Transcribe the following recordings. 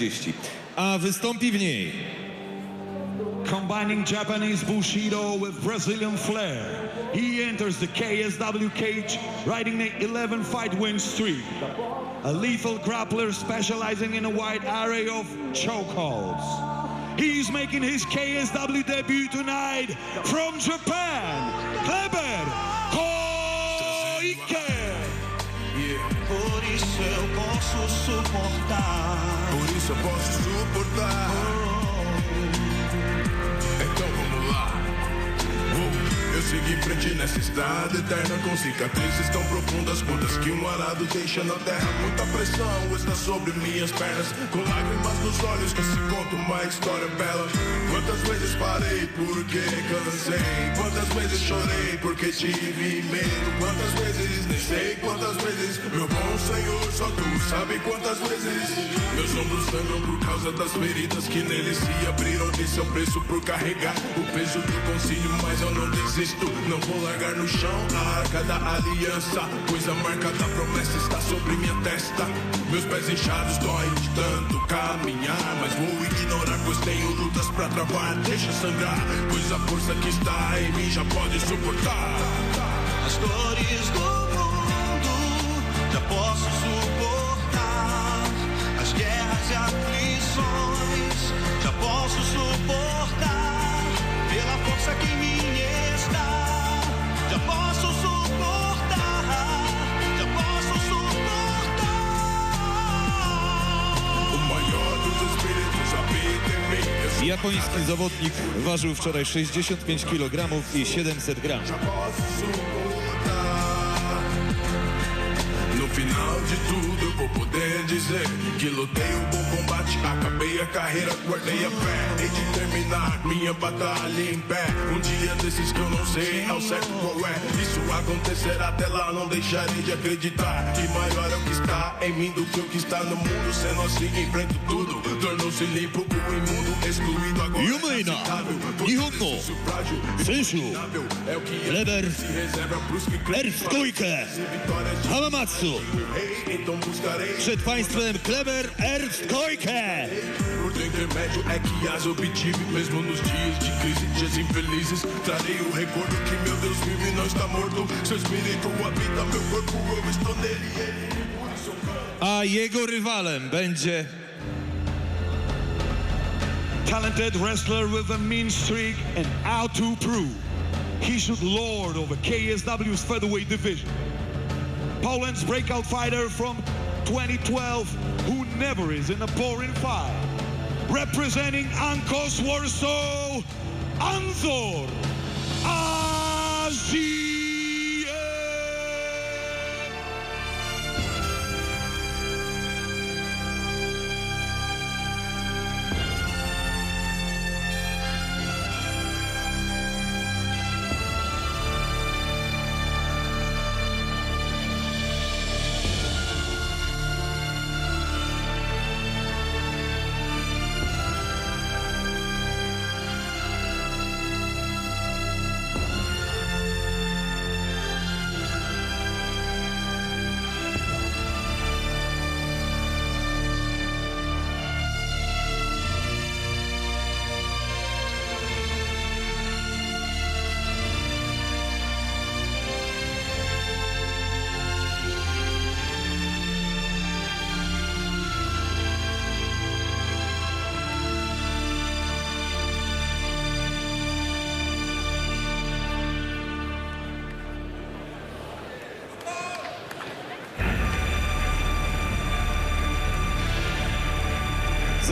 30. A wystąpi w niej Combining Japanese Bushido with Brazilian flair, he enters the KSW cage riding an 11 fight win streak. A lethal grappler specializing in a wide array of chokeholds. He's making his KSW debut tonight from Japan, Kleber Koike. Por isso eu posso suportar. Em frente nessa estrada eterna com cicatrizes tão profundas quantas que um arado deixa na terra. Muita pressão está sobre minhas pernas, com lágrimas nos olhos que se conta uma história bela. Quantas vezes parei porque cansei, quantas vezes chorei porque tive medo, quantas vezes nem sei, quantas vezes meu bom Senhor só tu sabe quantas vezes meus ombros sangram por causa das feridas que neles se abriram. Esse é o preço por carregar o peso do concílio, mas eu não desisto. Não vou largar no chão a arca da aliança, pois a marca da promessa está sobre minha testa. Meus pés inchados doem de tanto caminhar, mas vou ignorar, pois tenho lutas pra travar. Deixa sangrar, pois a força que está em mim já pode suportar. As dores do japoński zawodnik. Ważył wczoraj 65 kg i 700 gram. No final de tudo eu vou poder dizer que lutei o bom combate, acabei a carreira, guardei a fé. Hei de terminar minha batalha em pé. Um dia desses que eu não sei ao certo qual é. Isso acontecerá até lá, não deixarei de acreditar. Que maior é o que está em mim do que o que está no mundo. Sendo assim, enfrento tudo. Tornou-se limpo o imundo, excluído agora. Porque Nihongo, Senshu, é Kleber, se Vitórias de Hamamatsu. então. Przed Państwem Kleber Erstkojke. Por teu intermédio é que as obtive, mesmo nos dias de crise, dias infelizes. Trarei o recordo que meu Deus vive e não está morto. Seu espírito habita meu corpo, eu estou nele. A jego rywalem będzie Talented wrestler with a mean streak and out to prove. He should lord over KSW's featherweight division. Poland's breakout fighter from 2012 who never is in a boring fight. Representing Ankos Warsaw, Anzor Aziev.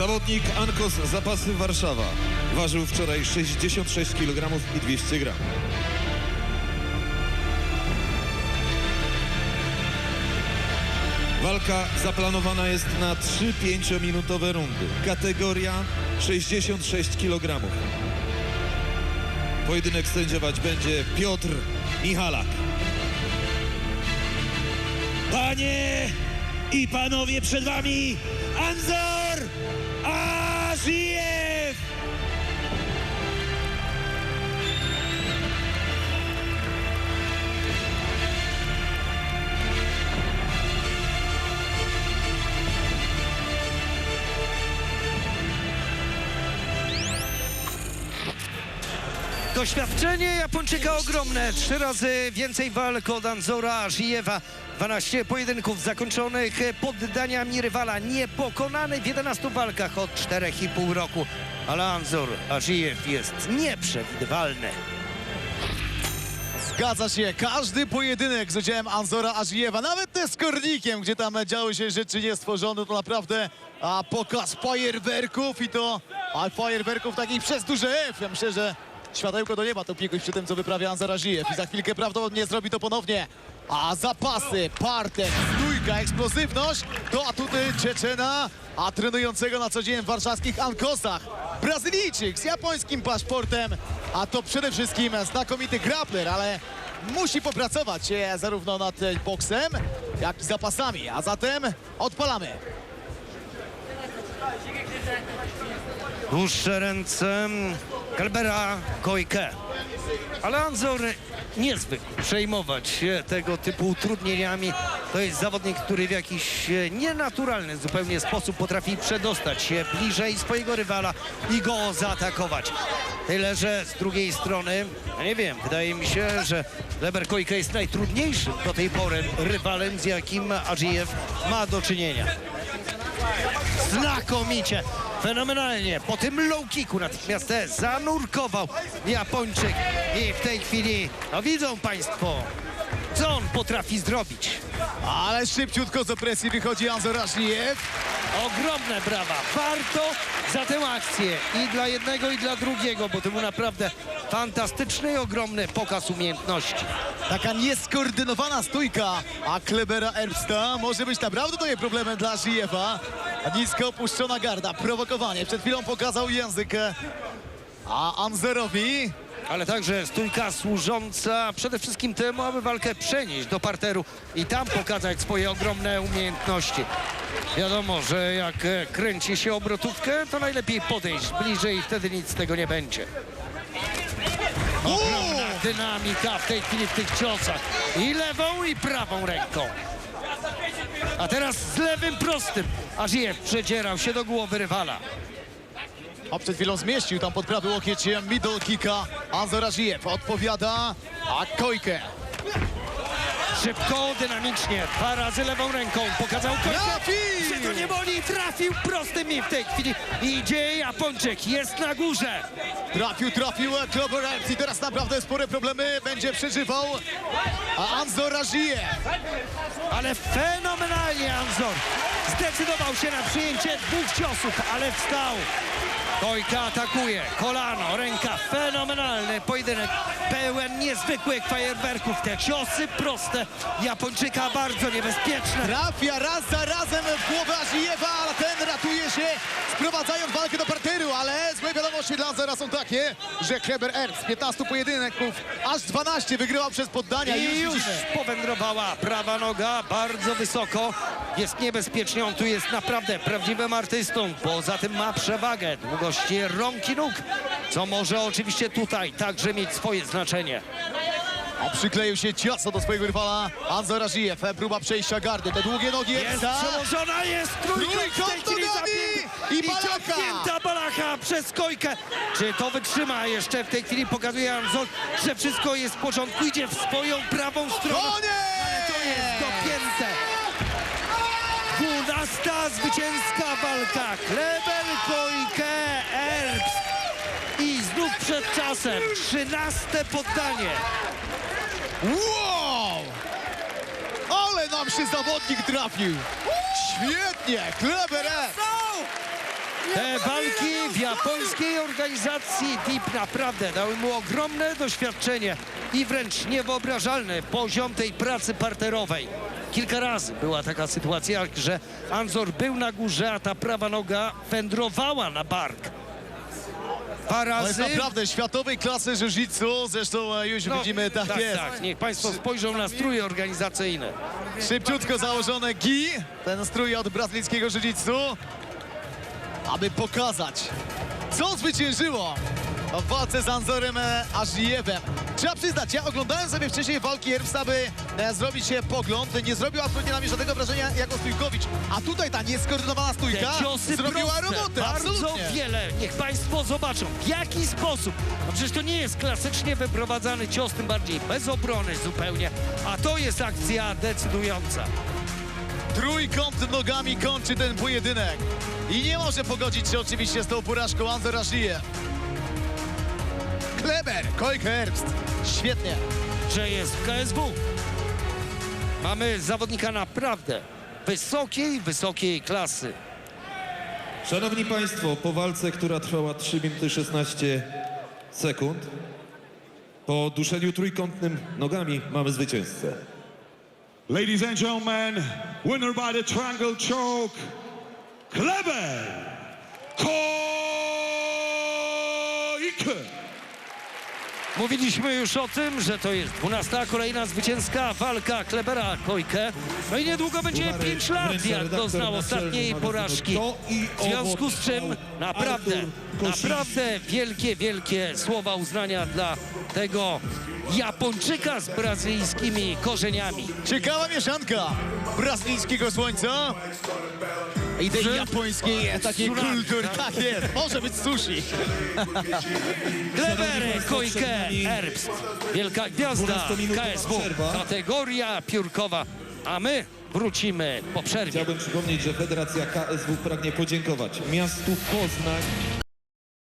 Zawodnik Ankos Zapasy Warszawa. Ważył wczoraj 66 kg i 200 gram. Walka zaplanowana jest na 3 5-minutowe rundy. Kategoria 66 kg. Pojedynek sędziować będzie Piotr Michalak. Panie i panowie przed wami Anzor Doświadczenie Japończyka ogromne. Trzy razy więcej walk od Anzora Ażijewa. 12 pojedynków zakończonych poddaniami rywala. Niepokonany w 11 walkach od 4,5 roku. Ale Anzor Ażijew jest nieprzewidywalny. Zgadza się, każdy pojedynek z udziałem Anzora Ażijewa, nawet z Kornikiem, gdzie tam działy się rzeczy niestworzone, to naprawdę a, pokaz fajerwerków i to a, fajerwerków takich przez duże F. Ja myślę, że światełko do nieba to piekoś przy tym, co wyprawia Anzor Ażijew i za chwilkę prawdopodobnie zrobi to ponownie. A zapasy, partek, stójka, eksplozywność to atuty Czeczena, a trenującego na co dzień w warszawskich Ankosach. Brazylijczyk z japońskim paszportem, a to przede wszystkim znakomity grappler, ale musi popracować zarówno nad boksem, jak i zapasami. A zatem odpalamy. Dłuższe ręce Kalbera Kojke. Ale Anzor nie zwykł przejmować się tego typu utrudnieniami. To jest zawodnik, który w jakiś e, nienaturalny zupełnie sposób potrafi przedostać się bliżej swojego rywala i go zaatakować. Tyle, że z drugiej strony, no nie wiem, wydaje mi się, że Leber Kojke jest najtrudniejszym do tej pory rywalem, z jakim Adżijew ma do czynienia. Znakomicie, fenomenalnie. Po tym low kicku natychmiast zanurkował Japończyk. I w tej chwili, no widzą Państwo, co on potrafi zrobić. Ale szybciutko z opresji wychodzi Anzor Ażijew. Ogromne brawa. Warto za tę akcję i dla jednego i dla drugiego, bo to był naprawdę fantastyczny i ogromny pokaz umiejętności. Taka nieskoordynowana stójka, a Klebera Erbsta może być naprawdę to problemem dla Ażijewa. Nisko opuszczona garda, prowokowanie. Przed chwilą pokazał język, e, a Anzerowi ale także stójka służąca przede wszystkim temu, aby walkę przenieść do parteru i tam pokazać swoje ogromne umiejętności. Wiadomo, że jak e, kręci się obrotówkę, to najlepiej podejść bliżej i wtedy nic z tego nie będzie. Ogromna dynamika w tej chwili w tych ciosach. I lewą, i prawą ręką. A teraz z lewym prostym. Ażijew przedzierał się do głowy rywala. A przed chwilą zmieścił tam pod prawy łokieć middle kicka. Anzor Ażijew odpowiada, a Kojkę. Szybko, dynamicznie, dwa razy lewą ręką pokazał. Trafił! Że to nie boli, trafił prostym i w tej chwili idzie Japończyk, jest na górze. Trafił, trafił Erbst i teraz naprawdę spore problemy będzie przeżywał. A Anzor Ażijew. Ale fenomenalnie Anzor zdecydował się na przyjęcie dwóch ciosów, ale wstał. Kojka atakuje, kolano, ręka, fenomenalny pojedynek, pełen niezwykłych fajerwerków. Te ciosy proste Japończyka bardzo niebezpieczne. Trafia raz za razem w głowę Ażijewa, ale ten ratuje się, sprowadzając walkę do parteru, ale złe wiadomości dla Anzora są takie, że Kleber Erbst z 15 pojedynków aż 12 wygrywał przez poddania i już już powędrowała prawa noga bardzo wysoko. Jest niebezpiecznie, on tu jest naprawdę prawdziwym artystą. Poza tym ma przewagę długości rąk i nóg, co może oczywiście tutaj także mieć swoje znaczenie. A przykleił się ciasto do swojego rywala Anzor Ażijew, próba przejścia gardy, te długie nogi Jest przełożona, jest trójkąt w tej chwili i I Balaka. ciągnięta Balacha przez Kojkę. Czy to wytrzyma? Jeszcze w tej chwili pokazuje Anzor, że wszystko jest w porządku. Idzie w swoją prawą stronę. Koniec! Dwunasta zwycięska walka. Klebel, Kojkę, Erbs. I znów przed czasem. Trzynaste poddanie. Wow! Ale nam się zawodnik trafił. Świetnie, Kleber. Te walki w japońskiej organizacji DIP naprawdę dały mu ogromne doświadczenie i wręcz niewyobrażalny poziom tej pracy parterowej. Kilka razy była taka sytuacja, że Anzor był na górze, a ta prawa noga wędrowała na bark. Dwa To jest naprawdę światowej klasy jiu-jitsu, zresztą już No, widzimy, tak, jest. Tak, niech Państwo spojrzą na strój organizacyjny. Szybciutko założone gi, ten strój od brazylijskiego jiu-jitsu, aby pokazać, co zwyciężyło w walce z Anzorem Ażijewem. Trzeba przyznać, ja oglądałem sobie wcześniej walki Erbsta, by e, zrobić się pogląd. Nie zrobił absolutnie na mnie żadnego wrażenia jako Stójkowicz. A tutaj ta nieskoordynowana Te stójka ciosy zrobiła proste, robotę, bardzo absolutnie. wiele niech Państwo zobaczą, w jaki sposób. No przecież to nie jest klasycznie wyprowadzany cios, tym bardziej bez obrony zupełnie, a to jest akcja decydująca. Trójkąt nogami kończy ten pojedynek. I nie może pogodzić się oczywiście z tą porażką Anzor Ażijew. Kleber, Koik Herbst. Świetnie. że jest w KSW. Mamy zawodnika naprawdę wysokiej, wysokiej klasy. Szanowni Państwo, po walce, która trwała 3 minuty 16 sekund, po duszeniu trójkątnym nogami mamy zwycięzcę. Ladies and gentlemen, winner by the triangle choke, Kleber Koike. Mówiliśmy już o tym, że to jest 12. kolejna zwycięska walka Klebera Kojke. No i niedługo będzie Puchary 5 lat, jak doznał ostatniej porażki. W związku z czym naprawdę, naprawdę wielkie, wielkie słowa uznania dla tego Japończyka z brazylijskimi korzeniami. Ciekawa mieszanka brazylijskiego słońca i tej japońskiej takiej kultury. tak? Jest, może być sushi. Kleber nami Herbst. Wielka gwiazda 12-minutowa KSW. Kategoria piórkowa. A my wrócimy po przerwie. Chciałbym przypomnieć, że Federacja KSW pragnie podziękować miastu Poznań